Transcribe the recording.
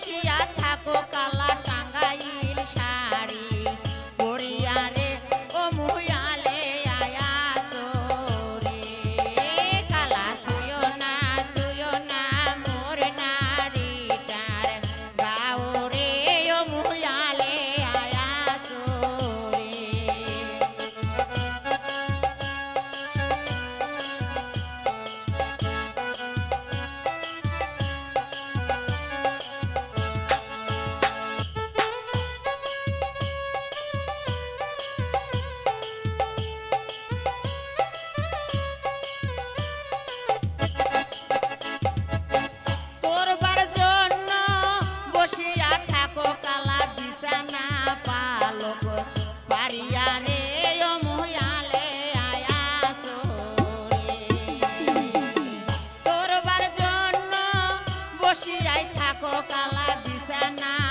Kardashian. থাকো কালা বিছানা।